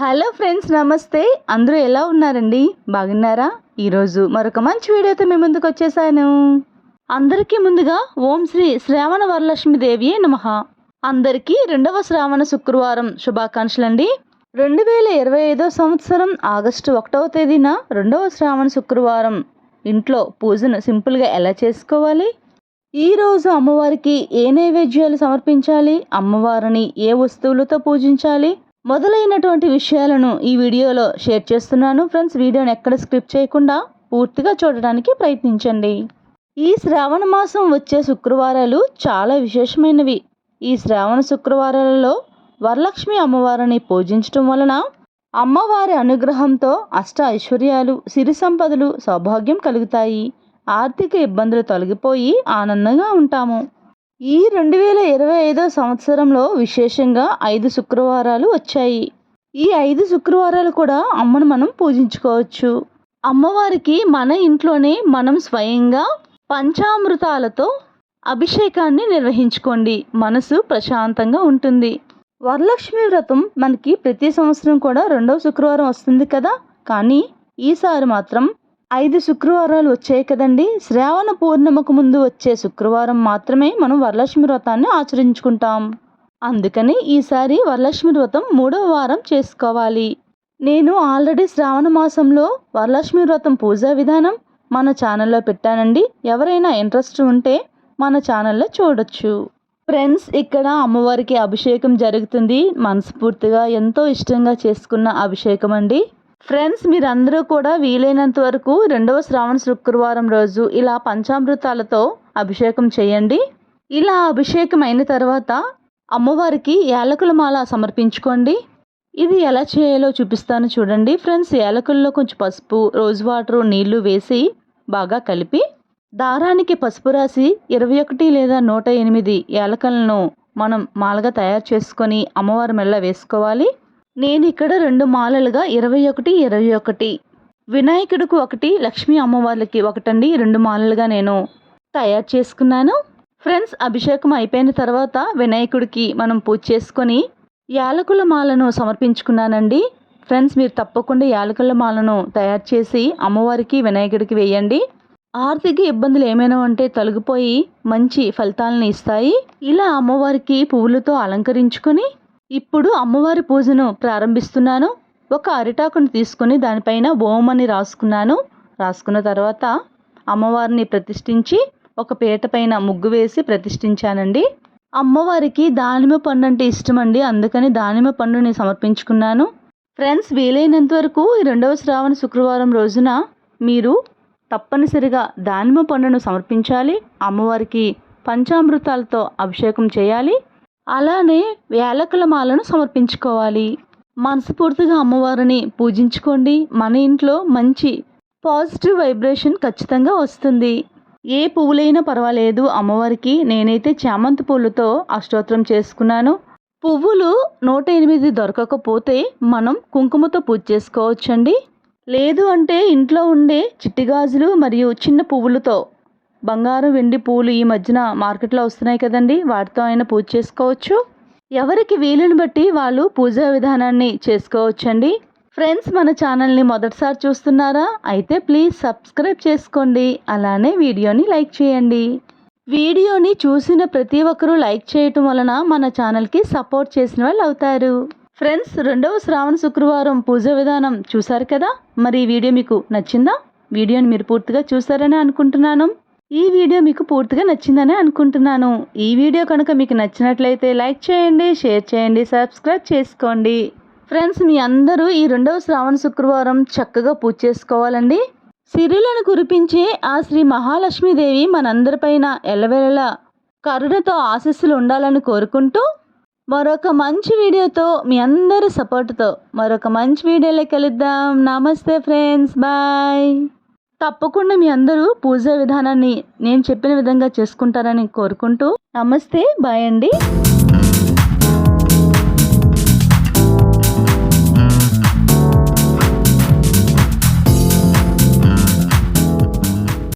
Hello friends నమస్తే. అందరూ ఎలా ఉన్నారండి? బాగున్నారా? ఈరోజు మరొక మంచి వీడియోతో మీ ముందుకు వచ్చేసాను. అందరికీ ముందుగా ఓం శ్రీ శ్రావణ వరలక్ష్మి దేవి అందరికీ రెండవ శ్రావణ శుక్రవారం శుభాకాంక్షలండి. రెండు వేల ఇరవై ఐదో సంవత్సరం ఆగస్టు ఒకటవ తేదీన రెండవ శ్రావణ శుక్రవారం. ఇంట్లో పూజను సింపుల్గా ఎలా చేసుకోవాలి? ఈరోజు అమ్మవారికి ఏ నైవేద్యాలు సమర్పించాలి? అమ్మవారిని ఏ వస్తువులతో పూజించాలి? మొదలైనటువంటి విషయాలను ఈ వీడియోలో షేర్ చేస్తున్నాను. ఫ్రెండ్స్ వీడియోని ఎక్కడ స్క్రిప్ట్ చేయకుండా పూర్తిగా చూడడానికి ప్రయత్నించండి. ఈ శ్రావణ మాసం వచ్చే శుక్రవారాలు చాలా విశేషమైనవి. ఈ శ్రావణ శుక్రవారాలలో వరలక్ష్మి అమ్మవారిని పూజించటం వలన అమ్మవారి అనుగ్రహంతో అష్ట ఐశ్వర్యాలు సిరి సంపదలు సౌభాగ్యం కలుగుతాయి. ఆర్థిక ఇబ్బందులు తొలగిపోయి ఆనందంగా ఉంటాము. ఈ రెండు వేల ఇరవై ఐదో సంవత్సరంలో విశేషంగా ఐదు శుక్రవారాలు వచ్చాయి. ఈ ఐదు శుక్రవారాలు కూడా అమ్మను మనం పూజించుకోవచ్చు. అమ్మవారికి మన ఇంట్లోనే మనం స్వయంగా పంచామృతాలతో అభిషేకాన్ని నిర్వహించుకోండి. మనసు ప్రశాంతంగా ఉంటుంది. వరలక్ష్మి వ్రతం మనకి ప్రతి సంవత్సరం కూడా రెండవ శుక్రవారం వస్తుంది కదా? కానీ ఈసారి మాత్రం ఐదు శుక్రవారాలు వచ్చాయి కదండి. శ్రావణ పూర్ణిమకు ముందు వచ్చే శుక్రవారం మాత్రమే మనం వరలక్ష్మి వ్రతాన్ని ఆచరించుకుంటాం. అందుకని ఈసారి వరలక్ష్మి వ్రతం మూడవ వారం చేసుకోవాలి. నేను ఆల్రెడీ శ్రావణ మాసంలో వరలక్ష్మి వ్రతం పూజా విధానం మన ఛానల్లో పెట్టానండి. ఎవరైనా ఇంట్రెస్ట్ ఉంటే మన ఛానల్లో చూడొచ్చు. ఫ్రెండ్స్ ఇక్కడ అమ్మవారికి అభిషేకం జరుగుతుంది. మనస్ఫూర్తిగా ఎంతో ఇష్టంగా చేసుకున్న అభిషేకం అండి. ఫ్రెండ్స్ మీరందరూ కూడా వీలైనంత వరకు రెండవ శ్రావణ శుక్రవారం రోజు ఇలా పంచామృతాలతో అభిషేకం చేయండి. ఇలా అభిషేకం అయిన తర్వాత అమ్మవారికి యాలకుల మాల సమర్పించుకోండి. ఇది ఎలా చేయాలో చూపిస్తాను చూడండి. ఫ్రెండ్స్ యాలకుల్లో కొంచెం పసుపు రోజ్ వాటర్ నీళ్ళు వేసి బాగా కలిపి దారానికి పసుపు రాసి ఇరవై ఒకటి లేదా నూట ఎనిమిది యాలకలను మనం మాలగా తయారు చేసుకొని అమ్మవారి మెల్ల వేసుకోవాలి. నేను ఇక్కడ రెండు మాలలుగా ఇరవై ఒకటి ఇరవై ఒకటి. వినాయకుడికి ఒకటి లక్ష్మీ అమ్మవార్లకి ఒకటండి రెండు మాలలుగా నేను తయారు చేసుకున్నాను. ఫ్రెండ్స్ అభిషేకం అయిపోయిన తర్వాత వినాయకుడికి మనం పూజ చేసుకొని యాలకుల మాలను సమర్పించుకున్నానండి. ఫ్రెండ్స్ మీరు తప్పకుండా యాలకుల మాలను తయారు చేసి అమ్మవారికి వినాయకుడికి వేయండి. ఆర్థిక ఇబ్బందులు ఏమైనా ఉంటే తొలగిపోయి మంచి ఫలితాలను ఇస్తాయి. ఇలా అమ్మవారికి పువ్వులతో అలంకరించుకొని ఇప్పుడు అమ్మవారి పూజను ప్రారంభిస్తున్నాను. ఒక అరిటాకును తీసుకొని దానిపైన ఓం అని రాసుకున్నాను. రాసుకున్న తర్వాత అమ్మవారిని ప్రతిష్ఠించి ఒక పీట పైన ముగ్గు వేసి ప్రతిష్ఠించానండి. అమ్మవారికి దానిమ్మ పండు అంటే ఇష్టం అండి అందుకని దానిమ్మ పండుని సమర్పించుకున్నాను. ఫ్రెండ్స్ వీలైనంత వరకు ఈ రెండవ శ్రావణ శుక్రవారం రోజున మీరు తప్పనిసరిగా దానిమ్మ పండును సమర్పించాలి. అమ్మవారికి పంచామృతాలతో అభిషేకం చేయాలి. అలానే వేలకల మాలను సమర్పించుకోవాలి. మనస్ఫూర్తిగా అమ్మవారిని పూజించుకోండి. మన ఇంట్లో మంచి పాజిటివ్ వైబ్రేషన్ ఖచ్చితంగా వస్తుంది. ఏ పువ్వులైనా పర్వాలేదు. అమ్మవారికి నేనైతే చామంతి పూలతో అష్టోత్తరం చేసుకున్నాను. పువ్వులు నూట ఎనిమిది దొరకకపోతే మనం కుంకుమతో పూజ చేసుకోవచ్చండి. లేదు అంటే ఇంట్లో ఉండే చిట్టి గాజులు మరియు చిన్న పువ్వులతో బంగారం వెండి పూలు ఈ మధ్యన మార్కెట్లో వస్తున్నాయి కదండి. వాటితో ఆయన పూజ చేసుకోవచ్చు. ఎవరికి వీలుని బట్టి వాళ్ళు పూజా విధానాన్ని చేసుకోవచ్చండి. ఫ్రెండ్స్ మన ఛానల్ని మొదటిసారి చూస్తున్నారా? అయితే ప్లీజ్ సబ్స్క్రైబ్ చేసుకోండి. అలానే వీడియోని లైక్ చేయండి. వీడియోని చూసిన ప్రతి ఒక్కరూ లైక్ చేయటం వలన మన ఛానల్కి సపోర్ట్ చేసిన వాళ్ళు అవుతారు. ఫ్రెండ్స్ రెండవ శ్రావణ శుక్రవారం పూజ విధానం చూశారు కదా? మరి ఈ వీడియో మీకు నచ్చిందా? వీడియోని మీరు పూర్తిగా చూసారని అనుకుంటున్నాను. ఈ వీడియో మీకు పూర్తిగా నచ్చిందని అనుకుంటున్నాను. ఈ వీడియో కనుక మీకు నచ్చినట్లయితే లైక్ చేయండి షేర్ చేయండి సబ్స్క్రైబ్ చేసుకోండి. ఫ్రెండ్స్ మీ అందరూ ఈ రెండవ శ్రావణ శుక్రవారం చక్కగా పూజ చేసుకోవాలండి. సిరులను కురిపించే ఆ శ్రీ మహాలక్ష్మీదేవి మనందరిపైన ఎల్లవెల్లలా కరుణతో ఆశస్సులు ఉండాలని కోరుకుంటూ మరొక మంచి వీడియోతో మీ అందరి సపోర్ట్తో మరొక మంచి వీడియోలో కలుద్దాం. నమస్తే ఫ్రెండ్స్ బాయ్. తప్పకుండా మీ అందరూ పూజా విధానాన్ని నేను చెప్పిన విధంగా చేసుకుంటారని కోరుకుంటూ నమస్తే బాయ్ అండి.